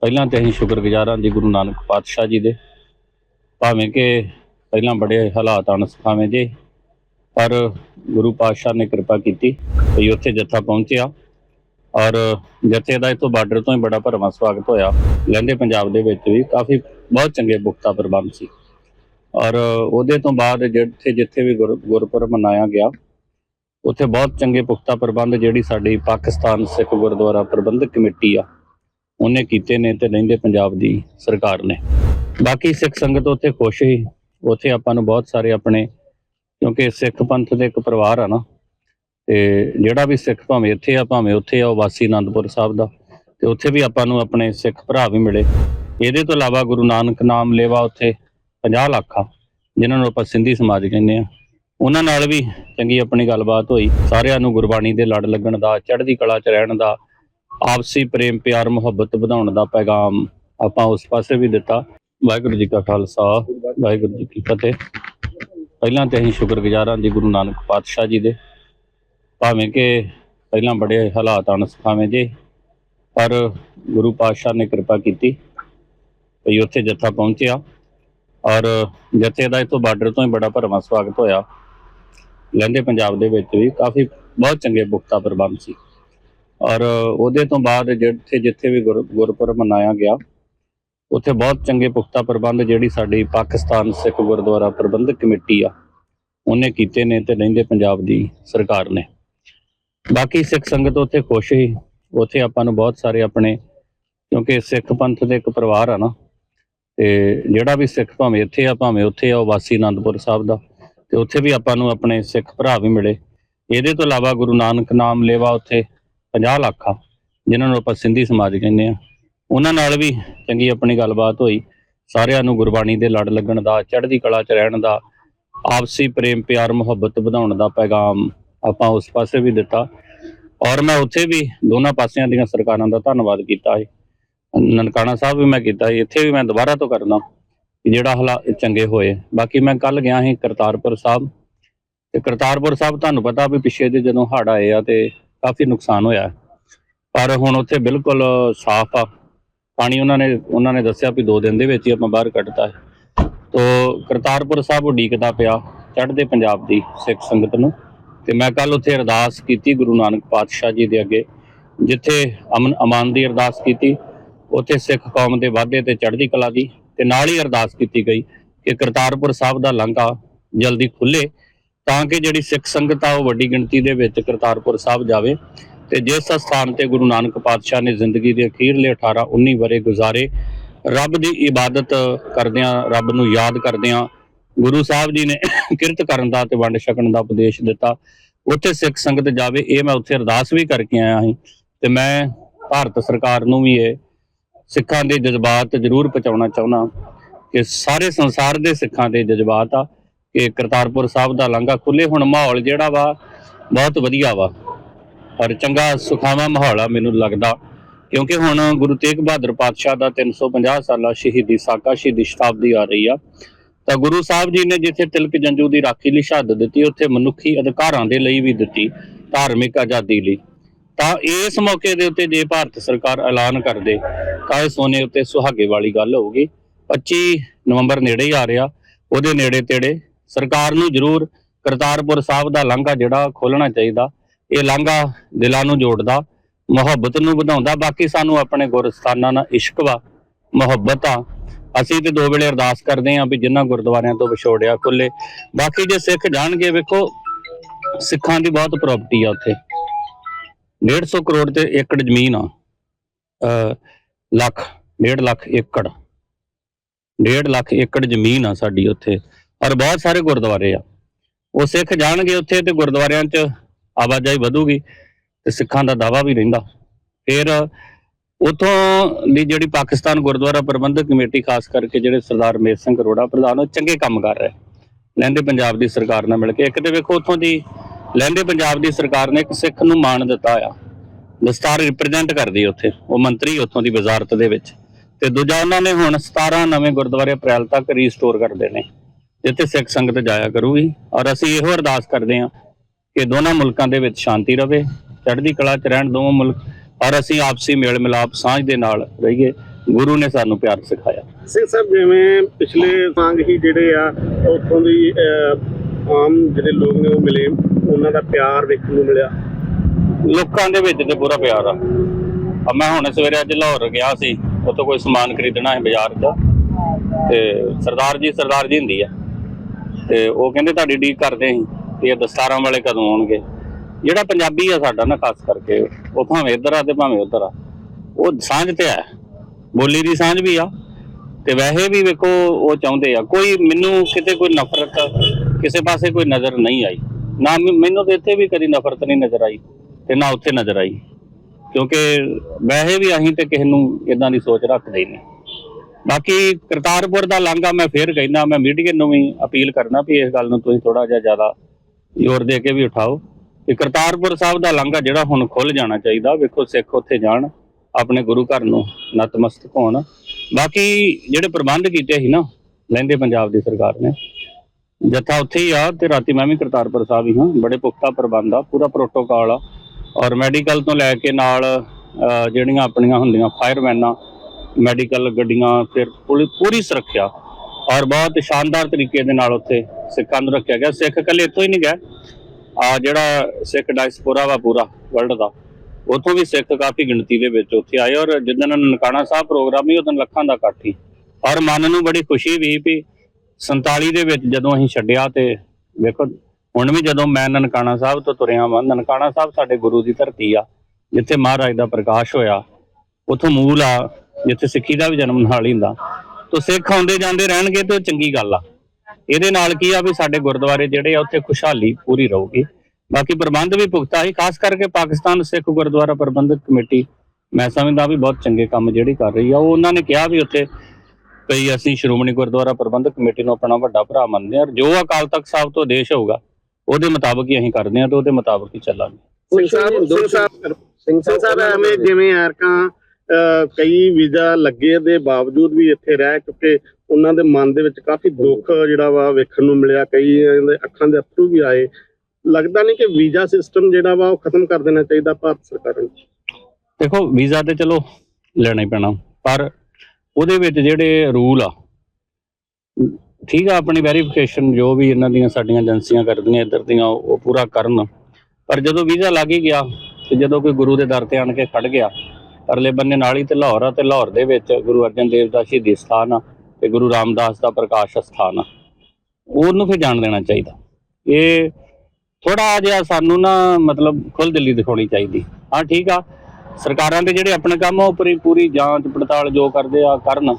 ਪਹਿਲਾਂ ਤੇ ਅਸੀਂ ਸ਼ੁਕਰਗੁਜ਼ਾਰ ਹਾਂ ਜੀ ਗੁਰੂ ਨਾਨਕ ਪਾਤਸ਼ਾਹ ਜੀ ਦੇ। ਭਾਵੇਂ ਕਿ ਪਹਿਲਾਂ ਬੜੇ ਹਾਲਾਤ ਅਣਸੁਖਾਵੇਂ ਜੇ, ਪਰ ਗੁਰੂ ਪਾਤਸ਼ਾਹ ਨੇ ਕਿਰਪਾ ਕੀਤੀ ਵੀ ਉੱਥੇ ਜੱਥਾ ਪਹੁੰਚਿਆ ਔਰ ਜੱਥੇ ਦਾ ਇਤੋਂ ਬਾਰਡਰ ਤੋਂ ਹੀ ਬੜਾ ਭਰਵਾਂ ਸਵਾਗਤ ਹੋਇਆ। ਲਹਿੰਦੇ ਪੰਜਾਬ ਦੇ ਵਿੱਚ ਵੀ ਕਾਫੀ ਬਹੁਤ ਚੰਗੇ ਪੁਖਤਾ ਪ੍ਰਬੰਧ ਸੀ। ਔਰ ਉਹਦੇ ਤੋਂ ਬਾਅਦ ਜਿੱਥੇ ਜਿੱਥੇ ਵੀ ਗੁਰ- ਗੁਰਪੁਰਬ ਮਨਾਇਆ ਗਿਆ, ਉੱਥੇ ਬਹੁਤ ਚੰਗੇ ਪੁਖਤਾ ਪ੍ਰਬੰਧ ਜਿਹੜੀ ਸਾਡੀ ਪਾਕਿਸਤਾਨ ਸਿੱਖ ਗੁਰਦੁਆਰਾ ਪ੍ਰਬੰਧਕ ਕਮੇਟੀ ਆ ਉਹਨੇ ਕੀਤੇ ਨੇ ਤੇ ਲਹਿੰਦੇ ਪੰਜਾਬ ਦੀ ਸਰਕਾਰ ਨੇ। ਬਾਕੀ ਸਿੱਖ ਸੰਗਤ ਉੱਥੇ ਖੁਸ਼ ਹੀ ਉੱਥੇ ਆਪਾਂ ਨੂੰ ਬਹੁਤ ਸਾਰੇ ਆਪਣੇ, ਕਿਉਂਕਿ ਸਿੱਖ ਪੰਥ ਦੇ ਇੱਕ ਪਰਿਵਾਰ ਆ ਨਾ, ਤੇ ਜਿਹੜਾ ਵੀ ਸਿੱਖ ਭਾਵੇਂ ਇੱਥੇ ਆ, ਭਾਵੇਂ ਉੱਥੇ ਆ, ਉਹ ਵਾਸੀ ਆਨੰਦਪੁਰ ਸਾਹਿਬ ਦਾ, ਤੇ ਉੱਥੇ ਵੀ ਆਪਾਂ ਨੂੰ ਆਪਣੇ ਸਿੱਖ ਭਰਾ ਵੀ ਮਿਲੇ। ਇਹਦੇ ਤੋਂ ਇਲਾਵਾ ਗੁਰੂ ਨਾਨਕ ਨਾਮ ਲੇਵਾ ਉੱਥੇ 50 ਲੱਖ ਆ, ਜਿਨ੍ਹਾਂ ਨੂੰ ਆਪਾਂ ਸਿੰਧੀ ਸਮਾਜ ਕਹਿੰਦੇ ਆ। ਉਹਨਾਂ ਨਾਲ ਵੀ ਚੰਗੀ ਆਪਣੀ ਗੱਲਬਾਤ ਹੋਈ। ਸਾਰਿਆਂ ਨੂੰ ਗੁਰਬਾਣੀ ਦੇ ਲੜ ਲੱਗਣ ਦਾ, ਚੜ੍ਹਦੀ ਕਲਾ 'ਚ ਰਹਿਣ ਦਾ ਆਪਸੀ ਪ੍ਰੇਮ, ਪਿਆਰ, ਮੁਹੱਬਤ ਵਧਾਉਣ ਦਾ ਪੈਗਾਮ ਆਪਾਂ ਉਸ ਪਾਸੇ ਵੀ ਦਿੱਤਾ। ਵਾਹਿਗੁਰੂ ਜੀ ਕਾ ਖਾਲਸਾ, ਵਾਹਿਗੁਰੂ ਜੀ ਕੀ ਫਤਿਹ। ਪਹਿਲਾਂ ਤੇ ਅਸੀਂ ਸ਼ੁਕਰਗੁਜ਼ਾਰ ਹਾਂ ਜੀ ਗੁਰੂ ਨਾਨਕ ਪਾਤਸ਼ਾਹ ਜੀ ਦੇ। ਭਾਵੇਂ ਕਿ ਪਹਿਲਾਂ ਬੜੇ ਹਾਲਾਤ ਅਣਸੁਖਾਵੇਂ ਜੇ, ਪਰ ਗੁਰੂ ਪਾਤਸ਼ਾਹ ਨੇ ਕਿਰਪਾ ਕੀਤੀ ਵੀ ਉੱਥੇ ਜੱਥਾ ਪਹੁੰਚਿਆ ਔਰ ਜੱਥੇ ਦਾ ਇਤੋਂ ਬਾਰਡਰ ਤੋਂ ਹੀ ਬੜਾ ਭਰਵਾਂ ਸਵਾਗਤ ਹੋਇਆ। ਲਹਿੰਦੇ ਪੰਜਾਬ ਦੇ ਵਿੱਚ ਵੀ ਕਾਫੀ ਬਹੁਤ ਚੰਗੇ ਪੁਖਤਾ ਪ੍ਰਬੰਧ ਸੀ। ਔਰ ਉਹਦੇ ਤੋਂ ਬਾਅਦ ਜਿੱਥੇ ਜਿੱਥੇ ਵੀ ਗੁਰ- ਗੁਰਪੁਰਬ ਮਨਾਇਆ ਗਿਆ, ਉੱਥੇ ਬਹੁਤ ਚੰਗੇ ਪੁਖਤਾ ਪ੍ਰਬੰਧ ਜਿਹੜੀ ਸਾਡੀ ਪਾਕਿਸਤਾਨ ਸਿੱਖ ਗੁਰਦੁਆਰਾ ਪ੍ਰਬੰਧਕ ਕਮੇਟੀ ਆ, ਉਹਨੇ ਕੀਤੇ ਨੇ ਤੇ ਲਹਿੰਦੇ ਪੰਜਾਬ ਦੀ ਸਰਕਾਰ ਨੇ। ਬਾਕੀ ਸਿੱਖ ਸੰਗਤ ਉੱਥੇ ਖੁਸ਼ ਹੀ ਉੱਥੇ ਆਪਾਂ ਨੂੰ ਬਹੁਤ ਸਾਰੇ ਆਪਣੇ, ਕਿਉਂਕਿ ਸਿੱਖ ਪੰਥ ਦੇ ਇੱਕ ਪਰਿਵਾਰ ਆ ਨਾ, ਤੇ ਜਿਹੜਾ ਵੀ ਸਿੱਖ ਭਾਵੇਂ ਇੱਥੇ ਆ, ਭਾਵੇਂ ਉੱਥੇ ਆ, ਉਹ ਵਾਸੀ ਆਨੰਦਪੁਰ ਸਾਹਿਬ ਦਾ, ਤੇ ਉੱਥੇ ਵੀ ਆਪਾਂ ਨੂੰ ਆਪਣੇ ਸਿੱਖ ਭਰਾ ਵੀ ਮਿਲੇ। ਇਹਦੇ ਤੋਂ ਇਲਾਵਾ ਗੁਰੂ ਨਾਨਕ ਨਾਮ ਲੇਵਾ ਉੱਥੇ 50 ਲੱਖ ਆ, ਜਿਨ੍ਹਾਂ ਨੂੰ ਆਪਾਂ ਸਿੰਧੀ ਸਮਾਜ ਕਹਿੰਦੇ ਆ। ਉਹਨਾਂ ਨਾਲ ਵੀ ਚੰਗੀ ਆਪਣੀ ਗੱਲਬਾਤ ਹੋਈ। ਸਾਰਿਆਂ ਨੂੰ ਗੁਰਬਾਣੀ ਦੇ ਲੜ ਲੱਗਣ ਦਾ, ਚੜ੍ਹਦੀ ਕਲਾ 'ਚ ਰਹਿਣ ਦਾ, ਆਪਸੀ ਪ੍ਰੇਮ, ਪਿਆਰ, ਮੁਹੱਬਤ ਵਧਾਉਣ ਦਾ ਪੈਗਾਮ ਆਪਾਂ ਉਸ ਪਾਸੇ ਵੀ ਦਿੱਤਾ। ਔਰ ਮੈਂ ਉੱਥੇ ਵੀ ਦੋਨਾਂ ਪਾਸਿਆਂ ਦੀਆਂ ਸਰਕਾਰਾਂ ਦਾ ਧੰਨਵਾਦ ਕੀਤਾ ਹੈ ਨਨਕਾਣਾ ਸਾਹਿਬ ਵੀ ਮੈਂ ਕੀਤਾ ਸੀ। ਇੱਥੇ ਵੀ ਮੈਂ ਦੁਬਾਰਾ ਤੋਂ ਕਰਨਾ ਕਿ ਜਿਹੜਾ ਹਾਲਾਤ ਚੰਗੇ ਹੋਏ। ਬਾਕੀ ਮੈਂ ਕੱਲ ਗਿਆ ਸੀ ਕਰਤਾਰਪੁਰ ਸਾਹਿਬ। ਤੇ ਕਰਤਾਰਪੁਰ ਸਾਹਿਬ ਤੁਹਾਨੂੰ ਪਤਾ ਵੀ ਪਿੱਛੇ ਦੇ ਜਦੋਂ ਹੜ੍ਹ ਆਏ ਆ ਤੇ ਕਾਫੀ ਨੁਕਸਾਨ ਹੋਇਆ ਹੈ। ਪਰ ਹੁਣ ਉੱਥੇ ਬਿਲਕੁਲ ਸਾਫ਼ ਆ। ਪਾਣੀ ਉਹਨਾਂ ਨੇ ਉਹਨਾਂ ਨੇ ਦੱਸਿਆ ਵੀ 2 ਦਿਨ ਦੇ ਵਿੱਚ ਹੀ ਆਪਾਂ ਬਾਹਰ ਕੱਢਤਾ ਹੈ। ਤੋ ਕਰਤਾਰਪੁਰ ਸਾਹਿਬ ਉਡੀਕਦਾ ਪਿਆ, ਚੜ੍ਹਦੇ ਪੰਜਾਬ ਦੀ ਸਿੱਖ ਸੰਗਤ ਨੂੰ। ਤੇ ਮੈਂ ਕੱਲ ਉੱਥੇ ਅਰਦਾਸ ਕੀਤੀ ਗੁਰੂ ਨਾਨਕ ਪਾਤਸ਼ਾਹ ਜੀ ਦੇ ਅੱਗੇ, ਜਿੱਥੇ ਅਮਨ, ਅਮਾਨ ਦੀ ਅਰਦਾਸ ਕੀਤੀ, ਉੱਥੇ ਸਿੱਖ ਕੌਮ ਦੇ ਵਾਧੇ ਤੇ ਚੜ੍ਹਦੀ ਕਲਾ ਦੀ, ਤੇ ਨਾਲ ਹੀ ਅਰਦਾਸ ਕੀਤੀ ਗਈ ਕਿ ਕਰਤਾਰਪੁਰ ਸਾਹਿਬ ਦਾ ਲੰਘਾ ਜਲਦੀ ਖੁੱਲੇ ਤਾਂ ਕਿ ਜਿਹੜੀ ਸਿੱਖ ਸੰਗਤ ਆ ਉਹ ਵੱਡੀ ਗਿਣਤੀ ਦੇ ਵਿੱਚ ਕਰਤਾਰਪੁਰ ਸਾਹਿਬ ਜਾਵੇ ਤੇ ਜਿਸ ਸਥਾਨ ਤੇ ਗੁਰੂ ਨਾਨਕ ਪਾਤਸ਼ਾਹ ਨੇ ਜ਼ਿੰਦਗੀ ਦੇ ਅਖੀਰਲੇ 18 19 ਵਰੇ ਗੁਜ਼ਾਰੇ, ਰੱਬ ਦੀ ਇਬਾਦਤ ਕਰਦਿਆਂ, ਰੱਬ ਨੂੰ ਯਾਦ ਕਰਦਿਆਂ ਗੁਰੂ ਸਾਹਿਬ ਜੀ ਨੇ ਕਿਰਤ ਕਰਨ ਦਾ ਤੇ ਵੰਡ ਛਕਣ ਦਾ ਉਪਦੇਸ਼ ਦਿੱਤਾ। ਉੱਥੇ ਸਿੱਖ ਸੰਗਤ ਜਾਵੇ, ਇਹ ਮੈਂ ਉੱਥੇ ਅਰਦਾਸ ਵੀ ਕਰਕੇ ਆਇਆ ਸੀ ਤੇ ਮੈਂ ਭਾਰਤ ਸਰਕਾਰ ਨੂੰ ਵੀ ਇਹ ਸਿੱਖਾਂ ਦੇ ਜਜ਼ਬਾਤ ਜ਼ਰੂਰ ਪਹੁੰਚਾਉਣਾ ਚਾਹੁੰਦਾ ਕਿ ਸਾਰੇ ਸੰਸਾਰ ਦੇ ਸਿੱਖਾਂ ਦੇ ਜਜ਼ਬਾਤ ਆ। ਕਿ ਕਰਤਾਰਪੁਰ ਸਾਹਿਬ ਦਾ ਲਾਂਘਾ ਖੁੱਲੇ ਹੁਣ ਮਾਹੌਲ ਜਿਹੜਾ ਵਾ ਬਹੁਤ ਵਧੀਆ ਵਾ। ਔਰ ਚੰਗਾ, ਸੁਖਾਵਾਂ ਮਾਹੌਲ ਆ ਮੈਨੂੰ ਲੱਗਦਾ, ਕਿਉਂਕਿ ਹੁਣ ਗੁਰੂ ਤੇਗ ਬਹਾਦਰ ਪਾਤਸ਼ਾਹ ਦਾ 350 ਸਾਲਾ ਸ਼ਹੀਦੀ ਸਾਕਾ, ਸ਼ਹੀਦੀ ਸ਼ਤਾਬਦੀ ਆ ਰਹੀ ਆ। ਤਾਂ ਗੁਰੂ ਸਾਹਿਬ ਜੀ ਨੇ ਜਿੱਥੇ ਤਿਲਕ ਜੰਜੂ ਦੀ ਰਾਖੀ ਲਈ ਸ਼ਹਾਦਤ ਦਿੱਤੀ, ਉੱਥੇ ਮਨੁੱਖੀ ਅਧਿਕਾਰਾਂ ਦੇ ਲਈ ਵੀ ਦਿੱਤੀ, ਧਾਰਮਿਕ ਆਜ਼ਾਦੀ ਲਈ। ਤਾਂ ਇਸ ਮੌਕੇ ਦੇ ਉੱਤੇ ਜੇ ਭਾਰਤ ਸਰਕਾਰ ਐਲਾਨ ਕਰਦੇ, ਤਾਂ ਇਹ ਸੋਨੇ ਉੱਤੇ ਸੁਹਾਗੇ ਵਾਲੀ ਗੱਲ ਹੋਊਗੀ। 25 ਨਵੰਬਰ ਨੇੜੇ ਹੀ ਆ ਰਿਹਾ, ਉਹਦੇ ਨੇੜੇ ਤੇੜੇ ਸਰਕਾਰ ਨੂੰ ਜ਼ਰੂਰ ਕਰਤਾਰਪੁਰ ਸਾਹਿਬ ਦਾ ਲਾਂਘਾ ਜਿਹੜਾ ਖੋਲਣਾ ਚਾਹੀਦਾ, ਇਹ ਲਾਂਘਾ ਦਿਲਾਂ ਨੂੰ ਜੋੜਦਾ, ਮੁਹੱਬਤ ਨੂੰ ਵਧਾਉਂਦਾ, ਬਾਕੀ ਸਾਨੂੰ ਆਪਣੇ ਗੁਰਸਥਾਨਾਂ ਨਾਲ ਇਸ਼ਕ ਵਾ, ਮੁਹੱਬਤ ਆ। ਅਸੀਂ ਤੇ ਦੋ ਵੇਲੇ ਅਰਦਾਸ ਕਰਦੇ ਆਂ ਵੀ ਜਿਨ੍ਹਾਂ ਗੁਰਦੁਆਰਿਆਂ ਤੋਂ ਵਿਛੋੜਿਆ ਖੁੱਲੇ ਬਾਕੀ ਜੇ ਸਿੱਖ ਜਾਣਗੇ ਵੇਖੋ, ਸਿੱਖਾਂ ਦੀ ਬਹੁਤ ਪ੍ਰਾਪਰਟੀ ਆ ਉੱਥੇ। 150 ਕਰੋੜ ਤੇ ਏਕੜ ਜ਼ਮੀਨ ਆ ਲੱਖ 1.5 ਲੱਖ ਏਕੜ 1.5 ਲੱਖ ਏਕੜ ਜ਼ਮੀਨ ਆ ਸਾਡੀ ਉੱਥੇ। ਔਰ ਬਹੁਤ ਸਾਰੇ ਗੁਰਦੁਆਰੇ ਆ। ਉਹ ਸਿੱਖ ਜਾਣਗੇ ਉੱਥੇ ਤੇ ਗੁਰਦੁਆਰਿਆਂ 'ਚ ਆਵਾਜਾਈ ਵਧੂਗੀ ਤੇ ਸਿੱਖਾਂ ਦਾ ਦਾਵਾ ਵੀ ਰਹਿੰਦਾ। ਫਿਰ ਉਥੋਂ ਦੀ ਜਿਹੜੀ ਪਾਕਿਸਤਾਨ ਗੁਰਦੁਆਰਾ ਪ੍ਰਬੰਧਕ ਕਮੇਟੀ, ਖਾਸ ਕਰਕੇ ਜਿਹੜੇ ਸਰਦਾਰ ਮੇਰ ਸਿੰਘ ਅਰੋੜਾ ਪ੍ਰਧਾਨ, ਉਹ ਚੰਗੇ ਕੰਮ ਕਰ ਰਹੇ। ਲਹਿੰਦੇ ਪੰਜਾਬ ਦੀ ਸਰਕਾਰ ਨਾਲ ਮਿਲ ਕੇ। ਇੱਕ ਤੇ ਵੇਖੋ ਉਥੋਂ ਦੀ ਲਹਿੰਦੇ ਪੰਜਾਬ ਦੀ ਸਰਕਾਰ ਨੇ ਇੱਕ ਸਿੱਖ ਨੂੰ ਮਾਣ ਦਿੱਤਾ ਆ। ਦਸਤਾਰ ਰਿਪਰੈਜ਼ੈਂਟ ਕਰਦੀ ਉੱਥੇ। ਉਹ ਮੰਤਰੀ ਉੱਥੋਂ ਦੀ ਵਜ਼ਾਰਤ ਦੇ ਵਿੱਚ। ਤੇ ਦੂਜਾ ਉਹਨਾਂ ਨੇ ਹੁਣ 17 ਨਵੇਂ ਗੁਰਦੁਆਰੇ ਅਪ੍ਰੈਲ ਤੱਕ ਰੀਸਟੋਰ ਕਰ ਦੇਣੇ। ਜਿੱਥੇ ਸਿੱਖ ਸੰਗਤ ਜਾਇਆ ਕਰੂਗੀ। ਔਰ ਅਸੀਂ ਇਹੋ ਅਰਦਾਸ ਕਰਦੇ ਹਾਂ ਕਿ ਦੋਨਾਂ ਮੁਲਕਾਂ ਦੇ ਵਿੱਚ ਸ਼ਾਂਤੀ ਰਵੇ ਚੜ੍ਹਦੀ ਕਲਾ ਚ ਰਹਿਣ ਦੋਵੇਂ ਮੁਲਕ ਔਰ ਅਸੀਂ ਆਪਸੀ ਮੇਲ ਮਿਲਾਪ ਸਾਂਝ ਦੇ ਨਾਲ ਰਹੀਏ। ਗੁਰੂ ਨੇ ਸਾਨੂੰ ਪਿਆਰ ਸਿਖਾਇਆ। ਸਿੰਘ ਸਾਹਿਬ ਜਿਵੇਂ ਪਿਛਲੇ ਵਾਂਗ ਹੀ ਜਿਹੜੇ ਆ ਉੱਥੋਂ ਦੀ ਆਮ ਜਿਹੜੇ ਲੋਕ ਨੇ ਉਹ ਮਿਲੇ ਉਹਨਾਂ ਦਾ ਪਿਆਰ ਵੇਖਣ ਨੂੰ ਮਿਲਿਆ। ਲੋਕਾਂ ਦੇ ਵਿੱਚ ਤੇ ਪੂਰਾ ਪਿਆਰ ਆ। ਆ ਮੈਂ ਹੁਣ ਸਵੇਰੇ ਅੱਜ ਲਾਹੌਰ ਗਿਆ ਸੀ ਉੱਥੋਂ ਕੋਈ ਸਮਾਨ ਖਰੀਦਣਾ ਹੈ ਬਾਜ਼ਾਰ 'ਚ ਤੇ ਸਰਦਾਰ ਜੀ ਸਰਦਾਰ ਜੀ ਹੁੰਦੀ ਆ। ਤੇ ਉਹ ਕਹਿੰਦੇ ਤੁਹਾਡੀ ਡੀਕ ਕਰਦੇ ਸੀ ਤੇ ਇਹ ਦਸਤਾਰਾਂ ਵਾਲੇ ਕਦੋਂ ਆਉਣਗੇ। ਜਿਹੜਾ ਪੰਜਾਬੀ ਆ ਸਾਡਾ ਨਾ, ਖਾਸ ਕਰਕੇ, ਉਹ ਭਾਵੇਂ ਇੱਧਰ ਆ ਤੇ ਭਾਵੇਂ ਉੱਧਰ ਆ, ਉਹ ਸਾਂਝ ਤੇ ਹੈ। ਬੋਲੀ ਦੀ ਸਾਂਝ ਵੀ ਆ ਤੇ ਵੈਸੇ ਵੀ ਵੇਖੋ, ਉਹ ਚਾਹੁੰਦੇ ਆ। ਕੋਈ ਮੈਨੂੰ ਕਿਤੇ ਕੋਈ ਨਫ਼ਰਤ, ਕਿਸੇ ਪਾਸੇ ਕੋਈ ਨਜ਼ਰ ਨਹੀਂ ਆਈ। ਨਾ ਮੈਨੂੰ ਤੇ ਇੱਥੇ ਵੀ ਕਦੀ ਨਫ਼ਰਤ ਨਹੀਂ ਨਜ਼ਰ ਆਈ ਤੇ ਨਾ ਉੱਥੇ ਨਜ਼ਰ ਆਈ। ਕਿਉਂਕਿ ਵੈਸੇ ਵੀ ਅਸੀਂ ਤੇ ਕਿਸੇ ਨੂੰ ਇਦਾਂ ਦੀ ਸੋਚ ਰੱਖਦੇ ਹੀ ਨਹੀਂ। ਬਾਕੀ ਕਰਤਾਰਪੁਰ ਦਾ ਲਾਂਘਾ ਮੈਂ ਫੇਰ ਕਹਿੰਦਾ, ਮੈਂ ਮੀਡੀਆ ਨੂੰ ਵੀ ਅਪੀਲ ਕਰਨਾ ਵੀ ਇਸ ਗੱਲ ਨੂੰ ਤੁਸੀਂ ਥੋੜਾ ਜਿਹਾ ਜ਼ਿਆਦਾ ਜ਼ੋਰ ਦੇ ਕੇ ਵੀ ਉਠਾਓ ਕਿ ਕਰਤਾਰਪੁਰ ਸਾਹਿਬ ਦਾ ਲਾਂਘਾ ਜਿਹੜਾ ਹੁਣ ਖੁੱਲ ਜਾਣਾ ਚਾਹੀਦਾ, ਵੇਖੋ ਸਿੱਖ ਉੱਥੇ ਜਾਣ, ਆਪਣੇ ਗੁਰੂ ਘਰ ਨੂੰ ਨਤਮਸਤਕ ਹੋਣ। ਬਾਕੀ ਜਿਹੜੇ ਪ੍ਰਬੰਧ ਕੀਤੇ ਸੀ ਨਾ ਲਹਿੰਦੇ ਪੰਜਾਬ ਦੀ ਸਰਕਾਰ ਨੇ, ਜੱਥਾ ਉੱਥੇ ਹੀ ਆ ਤੇ ਰਾਤੀ ਮੈਂ ਵੀ ਕਰਤਾਰਪੁਰ ਸਾਹਿਬ ਹੀ ਹਾਂ, ਬੜੇ ਪੁਖਤਾ ਪ੍ਰਬੰਧ ਆ, ਪੂਰਾ ਪ੍ਰੋਟੋਕਾਲ ਆ। ਔਰ ਮੈਡੀਕਲ ਤੋਂ ਲੈ ਕੇ ਨਾਲ ਜਿਹੜੀਆਂ ਆਪਣੀਆਂ ਹੁੰਦੀਆਂ ਫਾਇਰਮੈਨਾਂ ਮੈਡੀਕਲ ਗੱਡੀਆਂ, ਫਿਰ ਪੂਰੀ ਸੁਰੱਖਿਆ। ਔਰ ਬਹੁਤ ਸ਼ਾਨਦਾਰ ਤਰੀਕੇ ਦੇ ਨਾਲ ਉੱਥੇ ਸਿੱਖਾਂ ਨੂੰ ਰੱਖਿਆ ਗਿਆ। ਸਿੱਖ ਇਕੱਲੇ ਇੱਥੋਂ ਹੀ ਨਹੀਂ ਗਏ। ਆ ਜਿਹੜਾ ਸਿੱਖ ਡਾਇਸਪੋਰਾ ਵਾ ਪੂਰਾ ਵਰਲਡ ਦਾ, ਉੱਥੋਂ ਵੀ ਸਿੱਖ ਕਾਫੀ ਗਿਣਤੀ ਦੇ ਵਿੱਚ ਉੱਥੇ ਆਏ। ਔਰ ਜਿੱਦਣ ਨਨਕਾਣਾ ਸਾਹਿਬ ਪ੍ਰੋਗਰਾਮ ਹੀ ਉਦੋਂ ਲੱਖਾਂ ਦਾ ਇਕੱਠ ਸੀ। ਔਰ ਮਨ ਨੂੰ ਬੜੀ ਖੁਸ਼ੀ ਵੀ ਵੀ 47 ਦੇ ਵਿੱਚ ਜਦੋਂ ਅਸੀਂ ਛੱਡਿਆ ਤੇ ਵੇਖੋ, ਹੁਣ ਵੀ ਜਦੋਂ ਮੈਂ ਨਨਕਾਣਾ ਸਾਹਿਬ ਤੋਂ ਤੁਰਿਆ ਵਾਂ, ਨਨਕਾਣਾ ਸਾਹਿਬ ਸਾਡੇ ਗੁਰੂ ਦੀ ਧਰਤੀ ਆ, ਜਿੱਥੇ ਮਹਾਰਾਜ ਦਾ ਪ੍ਰਕਾਸ਼ ਹੋਇਆ, ਉਥੋਂ ਮੂਲ ਆ ਜਿੱਥੇ ਸਿੱਖੀ ਦਾ ਵੀ ਜਨਮ ਨਾਲ ਹੀ ਹੁੰਦਾ। ਤੋ ਸਿੱਖ ਆਉਂਦੇ ਜਾਂਦੇ ਰਹਿਣਗੇ ਤੇ ਉਹ ਚੰਗੀ ਗੱਲ ਆ। ਇਹਦੇ ਨਾਲ ਕੀ ਆ ਵੀ ਸਾਡੇ ਗੁਰਦੁਆਰੇ ਜਿਹੜੇ ਆ ਉੱਥੇ ਖੁਸ਼ਹਾਲੀ ਪੂਰੀ ਰਹੂਗੀ। ਬਾਕੀ ਪ੍ਰਬੰਧ ਵੀ ਪੁਖਤਾ ਹੀ ਖਾਸ ਕਰਕੇ ਪਾਕਿਸਤਾਨ ਸਿੱਖ ਗੁਰਦੁਆਰਾ ਪ੍ਰਬੰਧਕ ਕਮੇਟੀ ਮੈਂ ਸਮਝਦਾ ਵੀ ਬਹੁਤ ਚੰਗੇ ਕੰਮ ਜਿਹੜੀ ਕਰ ਰਹੀ ਆ। ਉਹ ਉਹਨਾਂ ਨੇ ਕਿਹਾ ਵੀ ਉੱਥੇ ਕਈ ਅਸੀਂ ਸ਼੍ਰੋਮਣੀ ਗੁਰਦੁਆਰਾ ਪ੍ਰਬੰਧਕ ਕਮੇਟੀ ਨੂੰ ਆਪਣਾ ਵੱਡਾ ਭਰਾ ਮੰਨਦੇ ਹਾਂ ਔਰ ਜੋ ਅਕਾਲ ਤਖਤ ਸਾਹਿਬ ਤੋਂ ਆਦੇਸ਼ ਹੋਊਗਾ ਉਹਦੇ ਮੁਤਾਬਕ ਹੀ ਅਸੀਂ ਕਰਦੇ ਹਾਂ ਤੇ ਉਹਦੇ ਮੁਤਾਬਕ ਹੀ ਚੱਲਾਂਗੇ। ਸਿੰਘ ਸਾਹਿਬ ਸਿੰਘ ਸਾਹਿਬ ਸਿੰਘ ਸਾਹਿਬ ਐਵੇਂ ਜਿਵੇਂ ਐਰਕਾਂ ਕਈ ਵੀਜ਼ਾ ਲੱਗੇ ਦੇ ਬਾਵਜੂਦ ਵੀ ਇੱਥੇ ਰਹਿ ਕਿਉਂਕਿ ਉਹਨਾਂ ਦੇ ਮਨ ਦੇ ਵਿੱਚ ਕਾਫੀ ਦੁੱਖ ਜਿਹੜਾ ਵਾ ਵੇਖਣ ਨੂੰ ਮਿਲਿਆ ਕਈ ਦੇ ਅੱਖਾਂ ਦੇ ਅਥਰੂ ਵੀ ਆਏ। ਲੱਗਦਾ ਨਹੀਂ ਕਿ ਵੀਜ਼ਾ ਸਿਸਟਮ ਜਿਹੜਾ ਵਾ ਉਹ ਖਤਮ ਕਰ ਦੇਣਾ ਚਾਹੀਦਾ ਭਾਰਤ ਸਰਕਾਰ ਨੂੰ। ਦੇਖੋ, ਵੀਜ਼ਾ ਤੇ ਚਲੋ ਲੈਣਾ ਹੀ ਪੈਣਾ, ਪਰ ਉਹਦੇ ਵਿੱਚ ਜਿਹੜੇ ਰੂਲ ਆ, ਠੀਕ ਆ ਆਪਣੀ ਵੈਰੀਫਿਕੇਸ਼ਨ ਜੋ ਵੀ ਇਹਨਾਂ ਦੀਆਂ ਸਾਡੀਆਂ ਏਜੰਸੀਆਂ ਕਰਦੀਆਂ ਇੱਧਰ ਦੀਆਂ, ਉਹ ਉਹ ਪੂਰਾ ਕਰਨ। ਪਰ ਜਦੋਂ ਵੀਜ਼ਾ ਲੱਗ ਹੀ ਗਿਆ ਤੇ ਜਦੋਂ ਕੋਈ ਗੁਰੂ ਦੇ ਦਰ ਤੇ ਆਣ ਕੇ ਖੜ ਗਿਆ ਪਰਲੇ ਬੰਨੇ ਨਾਲ ਹੀ ਤੇ ਲਾਹੌਰ ਆ ਤੇ ਲਾਹੌਰ ਦੇ ਵਿੱਚ ਗੁਰੂ ਅਰਜਨ ਦੇਵ ਦਾ ਸ਼ਹੀਦੀ ਸਥਾਨ ਆ ਤੇ ਗੁਰੂ ਰਾਮਦਾਸ ਦਾ ਪ੍ਰਕਾਸ਼ ਸਥਾਨ ਆ। ਉਹਨੂੰ ਫਿਰ ਜਾਣ ਦੇਣਾ ਚਾਹੀਦਾ। ਇਹ ਥੋੜਾ ਜਿਹਾ ਸਾਨੂੰ ਨਾ ਮਤਲਬ ਖੁੱਲ ਦਿੱਲੀ ਦਿਖਾਉਣੀ ਚਾਹੀਦੀ। ਹਾਂ, ਠੀਕ ਆ। ਸਰਕਾਰਾਂ ਦੇ ਜਿਹੜੇ ਆਪਣੇ ਕੰਮ ਆ, ਉਹ ਪੂਰੀ ਪੂਰੀ ਜਾਂਚ ਪੜਤਾਲ ਜੋ ਕਰਦੇ ਆ, ਕਰਨ।